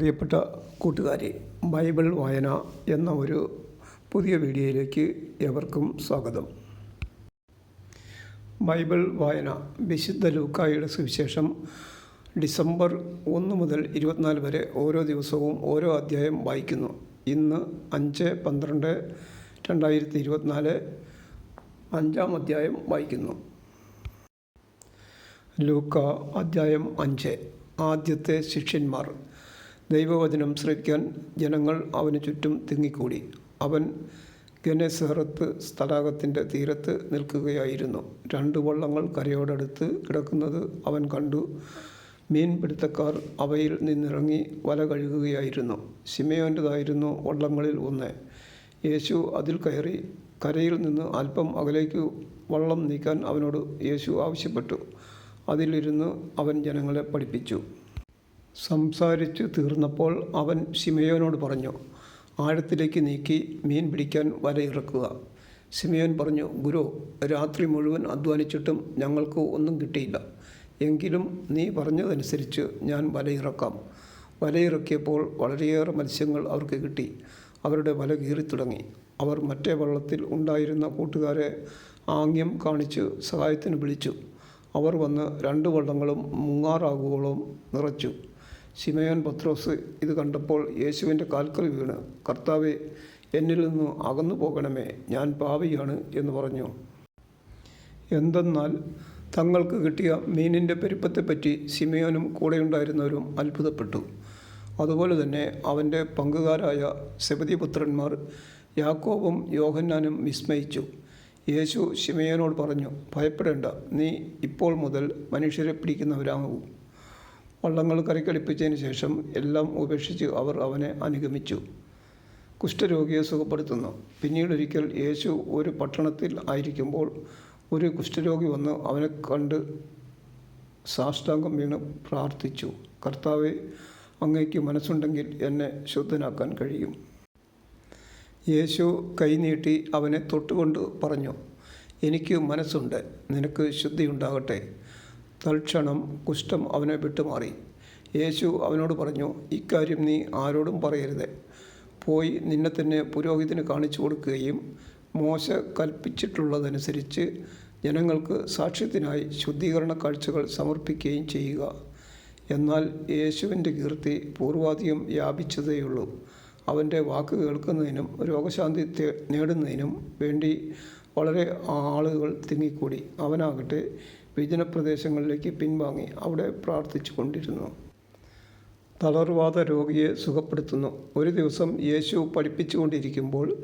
പ്രിയപ്പെട്ട കൂട്ടുകാരെ ബൈബിൾ വായന എന്ന ഒരു പുതിയ വീഡിയോയിലേക്ക് എവർക്കും സ്വാഗതം. ബൈബിൾ വായന വിശുദ്ധ ലൂക്കായുടെ സുവിശേഷം ഡിസംബർ ഒന്ന് മുതൽ ഇരുപത്തിനാല് വരെ ഓരോ ദിവസവും ഓരോ അധ്യായം വായിക്കുന്നു. ഇന്ന് അഞ്ച് പന്ത്രണ്ട് രണ്ടായിരത്തി ഇരുപത്തിനാല് അഞ്ചാം അധ്യായം വായിക്കുന്നു. ലൂക്ക അധ്യായം അഞ്ച്. ആദ്യത്തെ ശിഷ്യന്മാർ ദൈവവചനം ശ്രവിക്കാൻ ജനങ്ങൾ അവന് ചുറ്റും തിങ്ങിക്കൂടി. അവൻ ഗനസഹറത്ത് തടാകത്തിന്റെ തീരത്ത് നിൽക്കുകയായിരുന്നു. രണ്ട് വള്ളങ്ങൾ കരയോടടുത്ത് കിടക്കുന്നത് അവൻ കണ്ടു. മീൻപിടുത്തക്കാർ അവയിൽ നിന്നിറങ്ങി വല കഴുകുകയായിരുന്നു. ശിമയോന്റെതായിരുന്നു വള്ളങ്ങളിൽ ഒന്ന്. യേശു അതിൽ കയറി കരയിൽ നിന്ന് അല്പം അകലേക്ക് വള്ളം നീക്കാൻ അവനോട് യേശു ആവശ്യപ്പെട്ടു. അതിലിരുന്ന് അവൻ ജനങ്ങളെ പഠിപ്പിച്ചു. സംസാരിച്ചു തീർന്നപ്പോൾ അവൻ ശിമയോനോട് പറഞ്ഞു ആഴത്തിലേക്ക് നീക്കി മീൻ പിടിക്കാൻ വലയിറക്കുക ശിമയോൻ പറഞ്ഞു ഗുരു രാത്രി മുഴുവൻ അധ്വാനിച്ചിട്ടും ഞങ്ങൾക്ക് ഒന്നും കിട്ടിയില്ല. എങ്കിലും നീ പറഞ്ഞതനുസരിച്ച് ഞാൻ വലയിറക്കാം വലയിറക്കിയപ്പോൾ വളരെയേറെ മത്സ്യങ്ങൾ അവർക്ക് കിട്ടി. അവരുടെ വല കീറിത്തുടങ്ങി അവർ മറ്റേ വള്ളത്തിൽ ഉണ്ടായിരുന്ന കൂട്ടുകാരെ ആംഗ്യം കാണിച്ച് സഹായത്തിന് വിളിച്ചു. അവർ വന്ന് രണ്ട് വള്ളങ്ങളും മുങ്ങാറാകുകളും നിറച്ചു. ശിമയോൻ പത്രോസ് ഇത് കണ്ടപ്പോൾ യേശുവിന്റെ കാൽക്കൽ വീണ്. കർത്താവെ എന്നിൽ നിന്ന് അകന്നു പോകണമേ ഞാൻ പാവിയാണ് എന്ന് പറഞ്ഞു. എന്തെന്നാൽ തങ്ങൾക്ക് കിട്ടിയ മീനിന്റെ പെരുപ്പത്തെപ്പറ്റി സിമയോനും കൂടെയുണ്ടായിരുന്നവരും അത്ഭുതപ്പെട്ടു. അതുപോലെ തന്നെ അവന്റെ പങ്കുകാരായ സെബതിപുത്രന്മാർ യാക്കോബും യോഹന്നാനും വിസ്മയിച്ചു. യേശു ശിമയോനോട് പറഞ്ഞു ഭയപ്പെടേണ്ട നീ ഇപ്പോൾ മുതൽ മനുഷ്യരെ പിടിക്കുന്നവരാകും. വള്ളങ്ങൾ കരക്കടിപ്പിച്ചതിന് ശേഷം എല്ലാം ഉപേക്ഷിച്ച് അവർ അവനെ അനുഗമിച്ചു. കുഷ്ഠരോഗിയെ സുഖപ്പെടുത്തുന്നു. പിന്നീടൊരിക്കൽ യേശു ഒരു പട്ടണത്തിൽ ആയിരിക്കുമ്പോൾ ഒരു കുഷ്ഠരോഗി വന്ന് അവനെ കണ്ട് സാഷ്ടാംഗം വീണ് പ്രാർത്ഥിച്ചു. കർത്താവെ അങ്ങയ്ക്ക് മനസ്സുണ്ടെങ്കിൽ എന്നെ ശുദ്ധനാക്കാൻ കഴിയും. യേശു കൈനീട്ടി അവനെ തൊട്ടുകൊണ്ട് പറഞ്ഞു എനിക്ക് മനസ്സുണ്ട്. നിനക്ക് ശുദ്ധിയുണ്ടാകട്ടെ തൽക്ഷണം കുഷ്ഠം അവനെ വിട്ടുമാറി. യേശു അവനോട് പറഞ്ഞു ഇക്കാര്യം നീ ആരോടും പറയരുത്. പോയി നിന്നെ തന്നെ പുരോഹിതന് കാണിച്ചു കൊടുക്കുകയും മോശ കൽപ്പിച്ചിട്ടുള്ളതനുസരിച്ച് ജനങ്ങൾക്ക് സാക്ഷ്യത്തിനായി ശുദ്ധീകരണ കാഴ്ചകൾ സമർപ്പിക്കുകയും ചെയ്യുക. എന്നാൽ യേശുവിന്റെ കീർത്തി പൂർവാധികം വ്യാപിച്ചതേയുള്ളൂ. അവന്റെ വാക്ക് കേൾക്കുന്നതിനും രോഗശാന്തി നേടുന്നതിനും വേണ്ടി വളരെ ആളുകൾ തിങ്ങിക്കൂടി. അവനാകട്ടെ വിജനപ്രദേശങ്ങളിലേക്ക് പിൻവാങ്ങി അവിടെ പ്രാർത്ഥിച്ചു കൊണ്ടിരുന്നു. തളർവാദ രോഗിയെ സുഖപ്പെടുത്തുന്നു. ഒരു ദിവസം യേശു പഠിപ്പിച്ചുകൊണ്ടിരിക്കുമ്പോൾ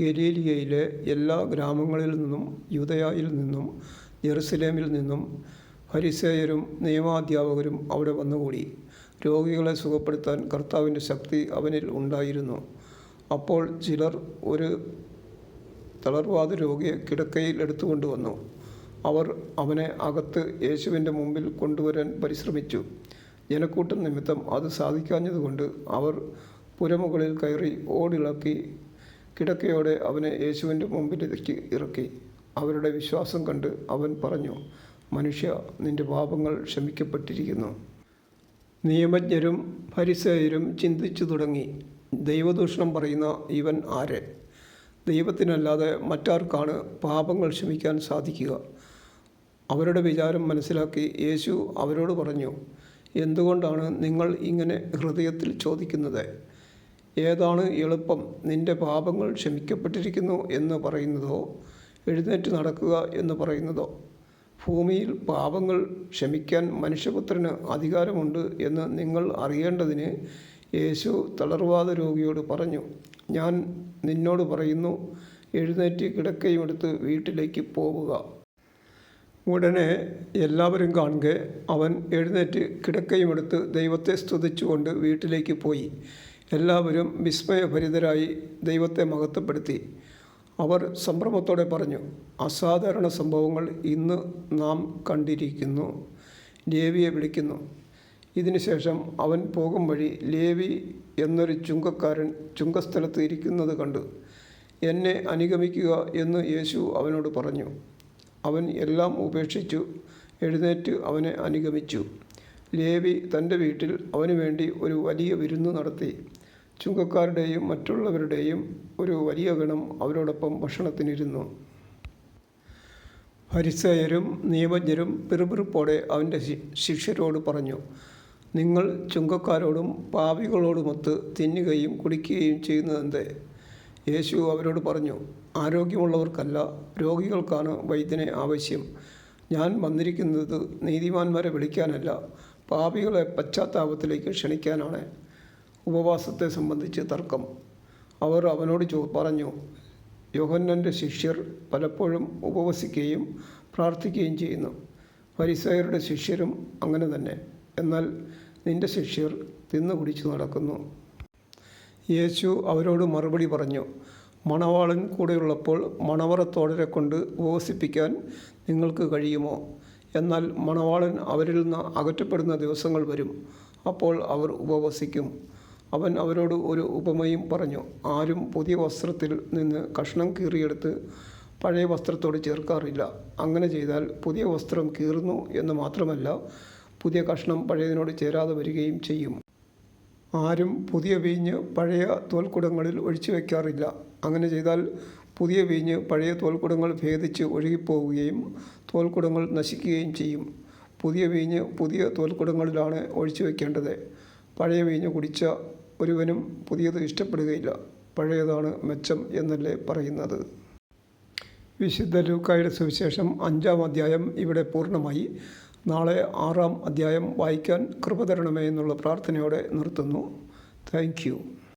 ഗലീലിയയിലെ എല്ലാ ഗ്രാമങ്ങളിൽ നിന്നും യുദയായിൽ നിന്നും ജെറുസലേമിൽ നിന്നും ഹരിസേയരും നിയമാധ്യാപകരും അവിടെ വന്നുകൂടി. രോഗികളെ സുഖപ്പെടുത്താൻ കർത്താവിന്റെ ശക്തി അവനിൽ ഉണ്ടായിരുന്നു. അപ്പോൾ ചിലർ ഒരു തളർവാദ രോഗിയെ കിടക്കയിൽ എടുത്തുകൊണ്ടുവന്നു. അവർ അവനെ അകത്ത് യേശുവിന്റെ മുമ്പിൽ കൊണ്ടുവരാൻ പരിശ്രമിച്ചു. ജനക്കൂട്ടം നിമിത്തം അത് സാധിക്കാഞ്ഞതുകൊണ്ട് അവർ പുരമുകളിൽ കയറി ഓടിളക്കി കിടക്കയോടെ അവനെ യേശുവിന്റെ മുമ്പിലേക്ക് ഇറക്കി. അവരുടെ വിശ്വാസം കണ്ട് അവൻ പറഞ്ഞു മനുഷ്യ നിന്റെ പാപങ്ങൾ ക്ഷമിക്കപ്പെട്ടിരിക്കുന്നു. നിയമജ്ഞരും ഫരിസേയരും ചിന്തിച്ചു തുടങ്ങി. ദൈവദൂഷണം പറയുന്ന ഇവൻ ആര്? ദൈവത്തിനല്ലാതെ മറ്റാർക്കാണ് പാപങ്ങൾ ക്ഷമിക്കാൻ സാധിക്കുക. അവരുടെ വിചാരം മനസ്സിലാക്കി യേശു അവരോട് പറഞ്ഞു എന്തുകൊണ്ടാണ് നിങ്ങൾ ഇങ്ങനെ ഹൃദയത്തിൽ ചോദിക്കുന്നത്? ഏതാണ് എളുപ്പം? നിന്റെ പാപങ്ങൾ ക്ഷമിക്കപ്പെട്ടിരിക്കുന്നു എന്ന് പറയുന്നതോ? എഴുന്നേറ്റ് നടക്കുക എന്ന് പറയുന്നതോ? ഭൂമിയിൽ പാപങ്ങൾ ക്ഷമിക്കാൻ മനുഷ്യപുത്രന് അധികാരമുണ്ട് എന്ന് നിങ്ങൾ അറിയേണ്ടതിന് യേശു തളർവാദ രോഗിയോട് പറഞ്ഞു ഞാൻ നിന്നോട് പറയുന്നു എഴുന്നേറ്റ് കിടക്കയുമെടുത്ത് വീട്ടിലേക്ക് പോവുക. ഉടനെ എല്ലാവരും കാണുക. അവൻ എഴുന്നേറ്റ് കിടക്കയുമെടുത്ത് ദൈവത്തെ സ്തുതിച്ചുകൊണ്ട് വീട്ടിലേക്ക് പോയി. എല്ലാവരും വിസ്മയഭരിതരായി ദൈവത്തെ മഹത്വപ്പെടുത്തി. അവർ സംഭ്രമത്തോടെ പറഞ്ഞു അസാധാരണ സംഭവങ്ങൾ ഇന്ന് നാം കണ്ടിരിക്കുന്നു. ലേവിയെ വിളിക്കുന്നു. ഇതിനുശേഷം അവൻ പോകും വഴി ലേവി എന്നൊരു ചുങ്കക്കാരൻ ചുങ്കസ്ഥലത്ത് ഇരിക്കുന്നത് കണ്ടു. എന്നെ അനുഗമിക്കുക എന്ന് യേശു അവനോട് പറഞ്ഞു. അവൻ എല്ലാം ഉപേക്ഷിച്ചു. എഴുന്നേറ്റ് അവനെ അനുഗമിച്ചു. ലേവി തന്റെ വീട്ടിൽ അവന് വേണ്ടി ഒരു വലിയ വിരുന്ന് നടത്തി. ചുങ്കക്കാരുടെയും മറ്റുള്ളവരുടെയും ഒരു വലിയ ഗണം അവരോടൊപ്പം ഭക്ഷണത്തിനിരുന്നു. ഫരിസേയരും നിയമജ്ഞരും പിറുപിറുപ്പോടെ അവന്റെ ശിഷ്യരോട് പറഞ്ഞു നിങ്ങൾ ചുങ്കക്കാരോടും പാപികളോടുമൊത്ത് തിന്നുകയും കുടിക്കുകയും ചെയ്യുന്നതെന്തേ? യേശു അവരോട് പറഞ്ഞു ആരോഗ്യമുള്ളവർക്കല്ല രോഗികൾക്കാണ് വൈദ്യനെ ആവശ്യം. ഞാൻ വന്നിരിക്കുന്നത് നീതിമാന്മാരെ വിളിക്കാനല്ല പാപികളെ പശ്ചാത്താപത്തിലേക്ക് ക്ഷണിക്കാനാണ്. ഉപവാസത്തെ സംബന്ധിച്ച് തർക്കം. അവർ അവനോട് ചോ പറഞ്ഞു യോഹന്നന്റെ ശിഷ്യർ പലപ്പോഴും ഉപവസിക്കുകയും പ്രാർത്ഥിക്കുകയും ചെയ്യുന്നു. പരിസയരുടെ ശിഷ്യരും അങ്ങനെ തന്നെ. എന്നാൽ നിന്റെ ശിഷ്യർ തിന്നു കുടിച്ചു നടക്കുന്നു. യേശു അവരോട് മറുപടി പറഞ്ഞു മണവാളൻ കൂടെയുള്ളപ്പോൾ മണവറത്തോടരെ കൊണ്ട് ഉപവസിപ്പിക്കാൻ നിങ്ങൾക്ക് കഴിയുമോ? എന്നാൽ മണവാളൻ അവരിൽ നിന്ന് അകറ്റപ്പെടുന്ന ദിവസങ്ങൾ വരും. അപ്പോൾ അവർ ഉപവസിക്കും. അവൻ അവരോട് ഒരു ഉപമയും പറഞ്ഞു. ആരും പുതിയ വസ്ത്രത്തിൽ നിന്ന് കഷ്ണം കീറിയെടുത്ത് പഴയ വസ്ത്രത്തോട് ചേർക്കാറില്ല. അങ്ങനെ ചെയ്താൽ പുതിയ വസ്ത്രം കീറുന്നു എന്ന് മാത്രമല്ല പുതിയ കഷ്ണം പഴയതിനോട് ചേരാതെ വരികയും ചെയ്യും. ആരും പുതിയ വീഞ്ഞ് പഴയ തോൽക്കുടങ്ങളിൽ ഒഴിച്ചു വയ്ക്കാറില്ല അങ്ങനെ ചെയ്താൽ പുതിയ വീഞ്ഞ് പഴയ തോൽക്കുടങ്ങൾ ഭേദിച്ച് ഒഴുകിപ്പോവുകയും തോൽക്കുടങ്ങൾ നശിക്കുകയും ചെയ്യും. പുതിയ വീഞ്ഞ് പുതിയ തോൽക്കുടങ്ങളിലാണ് ഒഴിച്ചു വയ്ക്കേണ്ടത് പഴയ വീഞ്ഞ് കുടിച്ച ഒരുവനും പുതിയത് ഇഷ്ടപ്പെടുകയില്ല. പഴയതാണ് മെച്ചം എന്നല്ലേ പറയുന്നത്. വിശുദ്ധ ലൂക്കായുടെ സുവിശേഷം അഞ്ചാം അധ്യായം ഇവിടെ പൂർണമായി. നാളെ ആറാം അധ്യായം വായിക്കാൻ കൃപ തരണമേ എന്നുള്ള പ്രാർത്ഥനയോടെ നിർത്തുന്നു. താങ്ക്